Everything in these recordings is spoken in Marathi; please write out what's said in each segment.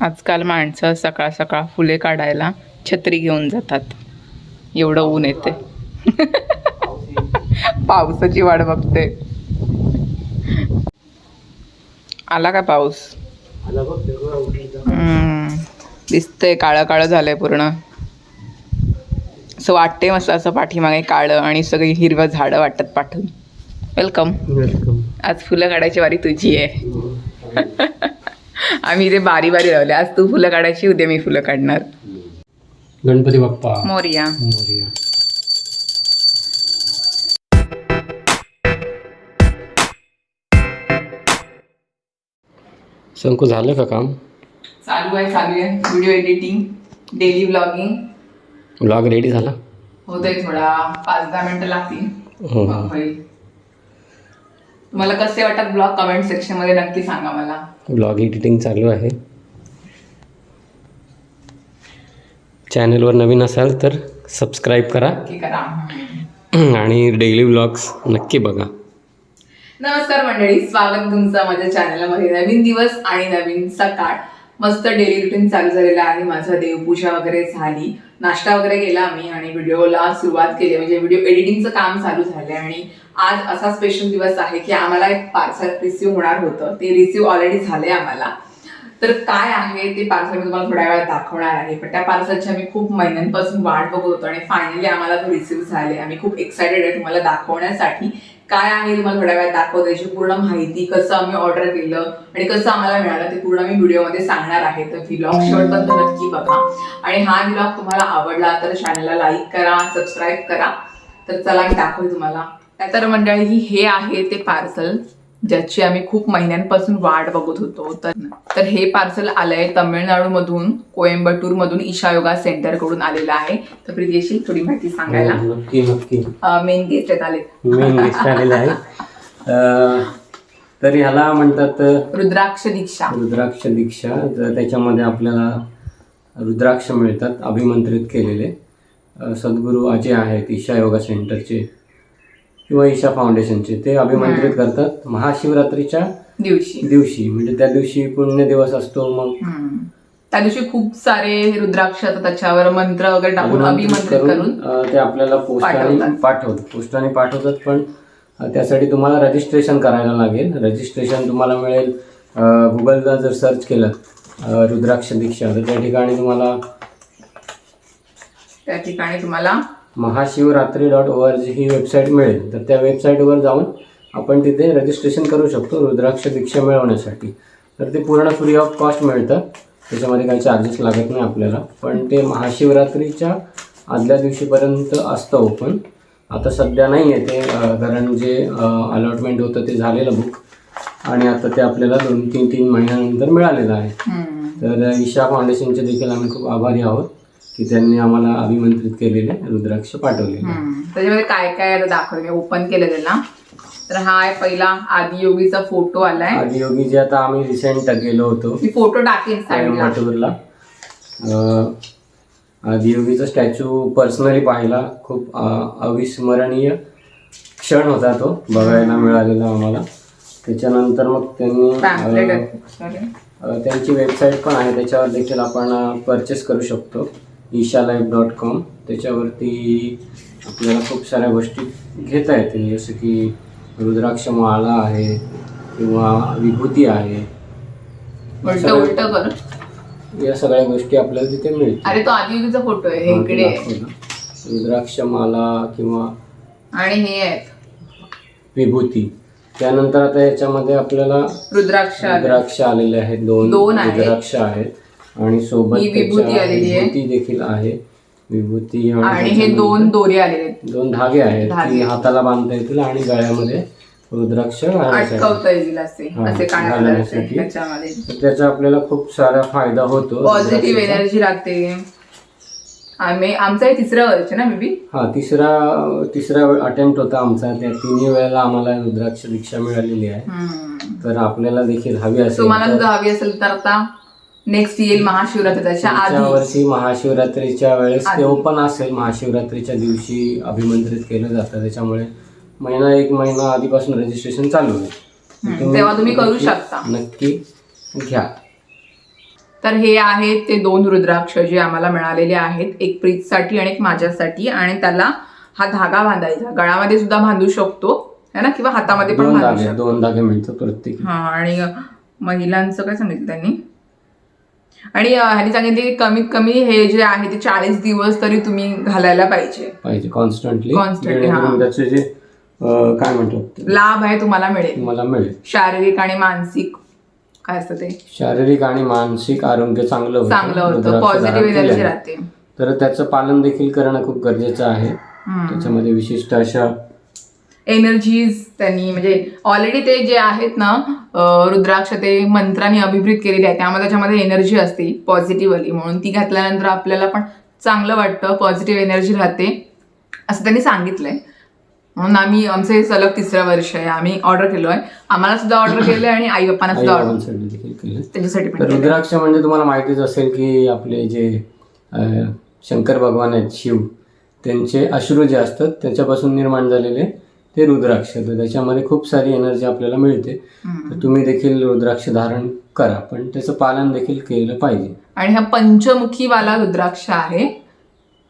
आजकाल माणसं सकाळ सकाळ फुले काढायला छत्री घेऊन जातात. एवढं ऊन येते पावसाची वाट बघते. आला का पाऊस? दिसतंय काळं काळं झालंय पूर्ण. असं वाटते मस्त असं पाठीमागे काळं आणि सगळी हिरवं झाडं वाटतात पाठून. वेलकम वेलकम आज फुलं काढायची वारी तुझी आहे. आम्ही इथे बारी बारी लावले. आज तू फुलं काढायची उद्या मी फुलं काढणार. गणपती बाप्पा. मोरिया. मोरया. शंकू झालं का काम? चालू आहे चालू आहे. Video editing daily blogging blog ready झाला? होतंय थोडा. पाच दहा मिनिटं लागतील. हो मग होईल तुम्हाला कसे वाटतात ब्लॉग कमेंट सेक्शनमध्ये नक्की सांगा मला. ब्लॉग एडिटिंग चालू आहे. चॅनलवर नवीन असाल तर सबस्क्राईब करा. नक्की करा. आणि डेली ब्लॉग्स नक्की बघा. नमस्कार मंडळी स्वागत तुमचं माझ्या चॅनलमध्ये नवीन दिवस आणि नवीन सकाळ. मस्त डेली रुटीन चालू झालेलं आहे. माझं देवपूजा वगैरे झाली. नाश्ता वगैरे केला आम्ही आणि व्हिडिओला सुरुवात केली. म्हणजे व्हिडिओ एडिटिंगचं काम चालू झालंय आणि आज असा स्पेशल दिवस आहे की आम्हाला एक पार्सल रिसिव्ह होणार होतं. ते रिसिव्ह ऑलरेडी झाले आम्हाला. तर काय आहे ते पार्सल मी तुम्हाला थोड्या वेळात दाखवणार आहे. पण त्या पार्सलची आम्ही खूप महिन्यांपासून वाट बघत होतो आणि फायनली आम्हाला तो रिसिव्ह झाले. आम्ही खूप एक्सायटेड आहे तुम्हाला दाखवण्यासाठी. काय आहे तुम्हाला थोड्या वेळात दाखवत याची पूर्ण माहिती कसं आम्ही ऑर्डर केलं आणि कसं आम्हाला मिळालं ते पूर्ण मी व्हिडिओमध्ये सांगणार आहे. तर व्लॉग पण नक्की बघा. आणि हा व्लॉग तुम्हाला आवडला तर चॅनलला लाईक करा सबस्क्राईब करा. तर चला मी दाखवते तुम्हाला. तर मंडळी हे आहे ते पार्सल ज्याची आम्ही खूप महिन्यांपासून वाट बघत होतो. तर तर हे पार्सल आलंय तमिळनाडूमधून कोइंबटूरमधून ईशा योगा सेंटरकडून आलेलं आहे. तर प्रीती येशील थोडी माहिती सांगायला. हो, नक्की नक्की. मेन गेस्ट आले मेन लिस्ट आलेलं आहे. अं, तर ह्याला म्हणतात रुद्राक्ष दीक्षा. रुद्राक्ष दीक्षा तर त्याच्यामध्ये आपल्याला रुद्राक्ष मिळतात अभिमंत्रित केलेले. अ, सद्गुरू अजय आहेत ईशा योगा सेंटरचे किंवा ईशा फाउंडेशनचे. ते अभिमंत्रित करतात. महाशिवरात्रीच्या दिवशी. दिवशी. म्हणजे त्या दिवशी पुण्य दिवस असतो मग. त्या दिवशी खूप सारे रुद्राक्ष त्याच्यावर मंत्र वगैरे टाकून अभिमंत्रित करून ते आपल्याला पोस्टाने पाठवतात. पोस्टाने पाठवतात पण त्यासाठी तुम्हाला रजिस्ट्रेशन करायला लागेल. रजिस्ट्रेशन तुम्हाला मिळेल गुगलला जर सर्च केलं रुद्राक्ष दीक्षा तर त्या ठिकाणी तुम्हाला त्या ठिकाणी तुम्हाला Mahashivratri dot O R G ही वेबसाईट मिळेल. तर त्या वेबसाईटवर जाऊन आपण तिथे रजिस्ट्रेशन करू शकतो रुद्राक्ष दीक्षा मिळवण्यासाठी. तर ते पूर्ण फ्री ऑफ कॉस्ट मिळतं. त्याच्यामध्ये काही चार्जेस लागत नाही आपल्याला. पण ते महाशिवरात्रीच्या आदल्या दिवशीपर्यंत असतं ओपन आता सध्या नाही आहे ते कारण जे अलॉटमेंट होतं ते झालेलं बुक आणि आता ते आपल्याला दोन तीन तीन महिन्यानंतर मिळालेलं आहे. तर ईशा फाउंडेशनचे देखील आम्ही खूप आभारी आहोत. की त्यांनी आम्हाला अभिमंत्रित केलेले रुद्राक्ष पाठवलेले. हम्म. त्याच्यामध्ये काय काय आता दाखवलं? मी ओपन केलं त्याला तर हा आहे पहिला आदियोगीचा फोटो आलाय. आदियोगी जे आता आम्ही रिसेंट गेलो होतो. मी फोटो टाकेन साईडला कोयंबटूरला अं, आदियोगीचा स्टॅच्यू पर्सनली पाहिला. खूप अं, अविस्मरणीय क्षण होता तो. बघायला मिळालेला आम्हाला. त्याच्यानंतर मग त्यांनी पॅम्पलेट अं, आहे. अ, त्यांची वेबसाईट पण आहे. त्याच्यावर देखील आपण परचेस करू शकतो. Isha life dot com. त्याच्यावरती आपल्याला खूप साऱ्या गोष्टी घेता येतील. जसं की रुद्राक्ष माळा आहे किंवा विभूती आहे. उलट उलट कर या सगळ्या गोष्टी आपल्याला तिथे मिळतील. अरे तो आदियोगीचा फोटो आहे. हे इकडे आहे. रुद्राक्ष माला किंवा आणि हे आहेत. विभूती. त्यानंतर आता याच्यामध्ये आपल्याला रुद्राक्ष आले. रुद्राक्ष आलेले आहेत. दोन दोन आहेत. रुद्राक्ष आहेत. आणि सोबत ही विभूती त्याच्या आलेली आहे. विभूती देखील आहे विभूती आणि हे दोन दोरे आलेले आहेत दोन धागे आहेत धागे. ती हाताला बांधता येतील आणि गळ्यामध्ये रुद्राक्ष घालायचे आहेत. अटकवता येईल असे हा, असे काळ्या कलरचे घालण्यासाठी. त्याच्यामध्ये तर त्याचा आपल्याला खूप सारा फायदा होतो पॉझिटिव्ह रुद्राक्षाचा. एनर्जी लागते आम्ही आमचा हे तिसरं वर्ष ना बेबी हा तिसरा तिसरा अटेम्प्ट होता आमचा त्या तिन्ही वेळेला आम्हाला रुद्राक्ष दीक्षा मिळालेली आहे तर आपल्याला देखील हवी असेल तुम्हाला तर सुद्धा हवी असेल तर आता नेक्स्ट येईल महाशिवरात्री त्याच्या पुढच्या आधी वर्षी महाशिवरात्रीच्या वेळेस ते आधी. ओपन असेल. महाशिवरात्रीच्या दिवशी अभिमंत्रित केलं जातं. त्याच्यामुळे महिना एक महिना आधीपासून रजिस्ट्रेशन चालू आहे. तेव्हा तुम्ही करू नक्की- शकता. नक्की घ्या. तर हे आहेत ते दोन रुद्राक्ष जे आम्हाला मिळालेले आहेत. एक प्रीतसाठी आणि एक माझ्यासाठी. आणि त्याला हा धागा बांधायचा. गळामध्ये सुद्धा बांधू शकतो. है ना? किंवा हातामध्ये पण दोन बांधू धागे शकतो. दोन धागे मिळतात प्रत्येक. हा आणि महिलांचं काय सांगितलं त्यांनी? आणि ह्यांनी सांगितले की कमीत कमी हे जे आहे ते चाळीस दिवस तरी तुम्ही घालायला पाहिजे. पाहिजे कॉन्स्टंटली Constantly, हा. त्याचे जे अं, काय म्हणतात लाभ आहे तुम्हाला मिळेल. तुम्हाला मिळेल. शारीरिक आणि मानसिक काय असतं ते? शारीरिक आणि मानसिक आरोग्य चांगलं होतं. चांगलं होतं. रुद्राक्ष पॉझिटिव्ह एनर्जी केल्याने. राहते. तर त्याचं पालन देखील करणं खूप गरजेचं आहे. हम्म. त्याच्यामध्ये विशिष्ट अशा एनर्जीज त्यांनी म्हणजे ऑलरेडी ते जे आहेत ना रुद्राक्ष ते मंत्रांनी अभिप्रेत केलेले आहे त्यामध्ये त्याच्यामध्ये एनर्जी असते पॉझिटिव्हली म्हणून ती घातल्यानंतर आपल्याला पण चांगलं वाटतं पॉझिटिव्ह एनर्जी राहते असं त्यांनी सांगितलंय. म्हणून आम्ही आमचं हे सलग तिसरं वर्ष आहे. आम्ही ऑर्डर केलोय. आम्हाला सुद्धा ऑर्डर केलंय आणि आई बाप्पांना सुद्धा ऑर्डर केलं त्याच्यासाठी. रुद्राक्ष म्हणजे तुम्हाला माहितीच असेल की आपले जे शंकर भगवान आहेत शिव त्यांचे अश्रू जे असतात त्याच्यापासून निर्माण झालेले ते रुद्राक्ष. तर त्याच्यामध्ये खूप सारी एनर्जी आपल्याला मिळते. तर तुम्ही देखील रुद्राक्ष धारण करा. पण त्याचं पालन देखील केलं पाहिजे. आणि हा पंचमुखी वाला रुद्राक्ष आहे.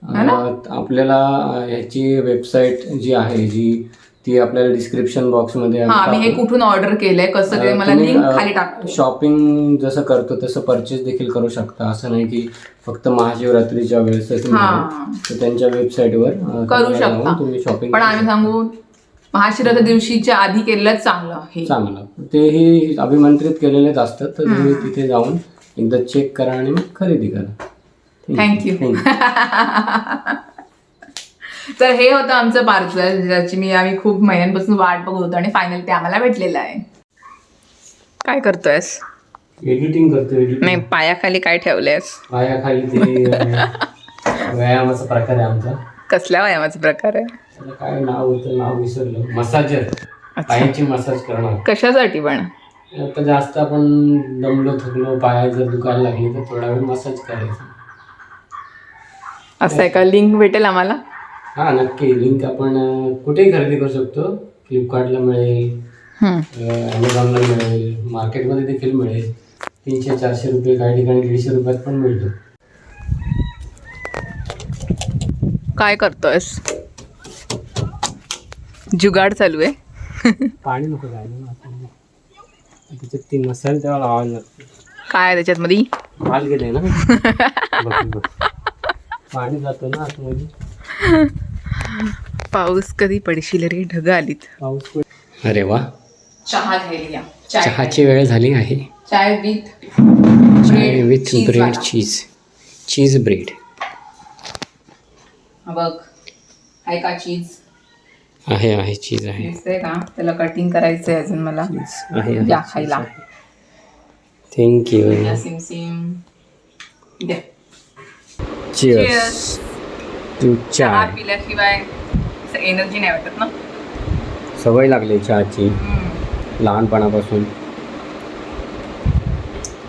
है आपल्याला ह्याची वेबसाईट जी आहे जी ती आपल्याला डिस्क्रिप्शन बॉक्समध्ये हा मी हे कुठून ऑर्डर केलंय कसं मला लिंक खाली टाकतो. शॉपिंग जसं करतो तसं परचेस देखील करू शकता. असं नाही की फक्त महाशिवरात्रीच्या. तर त्यांच्या वेबसाईटवर करू शकता. तुम्ही शॉपिंग पण आम्ही सांगू महाशिवरात्री दिवशीच्या आधी केलेलंच चांगलं हे चांगलं. तेही अभिमंत्रित केलेलेच असतात. तर तुम्ही तिथे जाऊन एकदा चेक करा आणि मग खरेदी करा. You. तर हे होतं आमचं पार्सल ज्याची मी आम्ही खूप महिन्यांपासून वाट बघत होतो आणि फायनल ते आम्हाला भेटलेलं आहे. काय करतोयस? एडिटिंग करतो नाही पायाखाली काय ठेवलंयस? पायाखाली ते व्यायामाचा प्रकार आहे आमचा. कसल्या वयामाचा प्रकार आहे? त्याला काय नाव होतं नाव विसरलं. मसाजर. पायाची मसाज करणार. कशासाठी पण? आता जास्त आपण दमलो थकलो पाया जर दुखायला लागली तर थोडा वेळ मसाज करायचा. असं आहे का? लिंक भेटेल आम्हाला? हा नक्की. लिंक आपण अं, कुठेही खरेदी करू शकतो. फ्लिपकार्टला मिळेल हम्म. ॲमेझॉनला मिळेल मार्केटमध्ये देखील मिळेल. तीनशे चारशे रुपये काही ठिकाणी दीडशे रुपयात पण मिळतो. काय करतोयस? जुगाड चालू आहे. पाणी नको त्याच्यात ती नसेल तेव्हा लावायला लागते काय आहे त्याच्यात मध्ये माल गेले ना. पाणी जातो ना आतमध्ये. पाऊस कधी पडशील रे? ढग आलीत. पाऊस अरे वा. चहा घ्यायला चहाची वेळ झाली आहे. Chai with chai with bread cheese. Cheese bread. बघ. आहे का चीज. आहे आहे चीज आहे. दिसतंय का? त्याला कटिंग करायचंय अजून मला. आहे या खायला. थँक्यू या सिम सिम द्या. टू चहा. पिल्याशिवाय एनर्जी नाही वाटत ना? सवय लागली चहाची. हम्म. लहानपणापासून.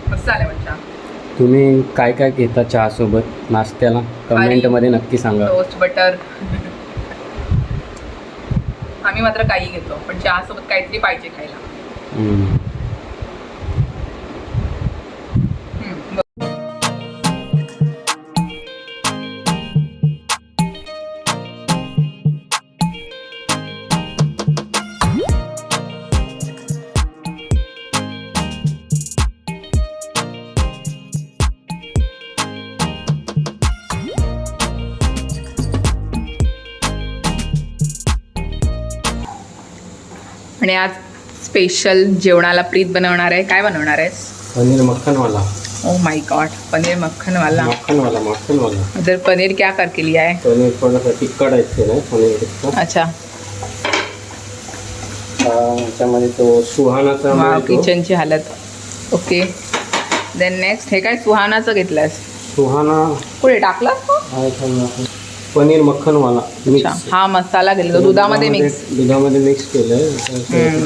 मस्त आलं पण चहा? तुम्ही काय काय घेता चहासोबत? नाश्त्याला? कमेंटमध्ये नक्की सांगा. टोस्ट बटर आम्ही मात्र काही घेतो पण चहा सोबत काहीतरी पाहिजे खायला. आणि आज स्पेशल जेवणाला प्रीत बनवणार आहे. काय बनवणार आहेस? Paneer makhanwala. Oh my God paneer makhan wala makhanwala makhanwala. इधर पनीर क्या कर के लिया है पनीर थोडंसं तिखट आहे ते ना पनीर अच्छा. त्याच्यामध्ये तो सुहानाचा. किचनची हालत. ओके देन नेक्स्ट हे काय सुहानाचं घेतलंस? सुहाना. पुढे टाकलं आहे. पनीर मक्खनवाला अच्छा मिक्स हा मसाला घेतला तो दुधामध्ये मिक्स दुधामध्ये मिक्स केलंय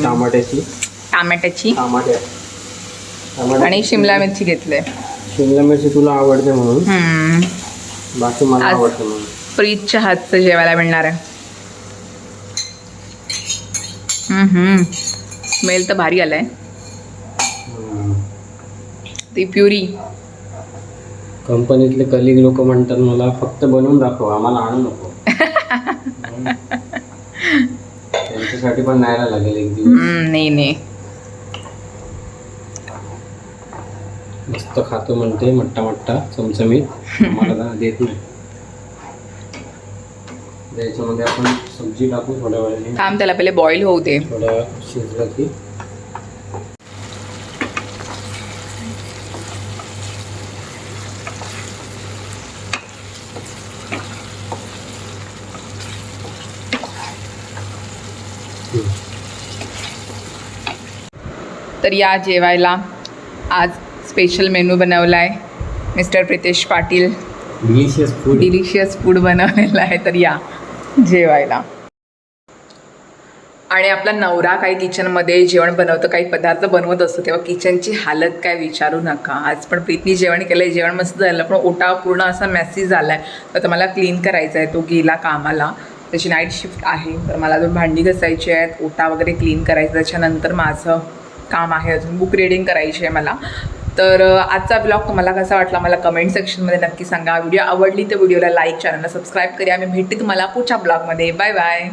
टमाट्याची. टॅमॅटोची टमाट्या. आणि शिमला मिरची घेतले शिमला मिरची तुला आवडते म्हणून. बाकी मला आज- आवडते म्हणून. प्रीतच्या हातचं जेवायला मिळणार आहे. हम्म. स्मेल तर भारी आलाय. हम्म. ती प्युरी. कंपनीतले कलिग लोक म्हणतात मला फक्त बनवून दाखव आम्हाला आणू नको. त्यांच्यासाठी पण न्यायला लागेल एक दिवस. नाही नाही. मस्त खातो म्हणते मट्टा मट्टा चमचमीत ना देत नाही. त्याच्यामध्ये आपण सब्जी टाकू थोड्या वेळाने. थांब त्याला पहिले बॉईल होऊ दे. थोडा शिजलं की तर या जेवायला आज स्पेशल मेनू बनवला आहे mister Pritesh Patil. Delicious food delicious food बनवलेलं आहे तर या जेवायला. आणि आपला नवरा काही किचनमध्ये जेवण बनवतं काही पदार्थ बनवत असतो तेव्हा किचनची हालत काय विचारू नका. आज पण प्रीतनी जेवण केलं आहे जेवण मस्त झालं पण ओटा पूर्ण असा मेसी झाला आहे तर मला क्लीन करायचा आहे तो गेला कामाला. त्याची नाईट शिफ्ट आहे तर मला अजून भांडी घासायची आहेत ओटा वगैरे क्लीन करायचं त्याच्यानंतर माझं काम आहे अजून बुक रिडिंग करायची आहे मला. तर आजचा ब्लॉग तुम्हाला कसा वाटला मला कमेंट सेक्शनमध्ये नक्की सांगा. व्हिडिओ आवडली तर व्हिडिओला लाईक चॅनलला सबस्क्राईब करा. मी भेटते तुम्हाला पुढच्या ब्लॉगमध्ये बाय बाय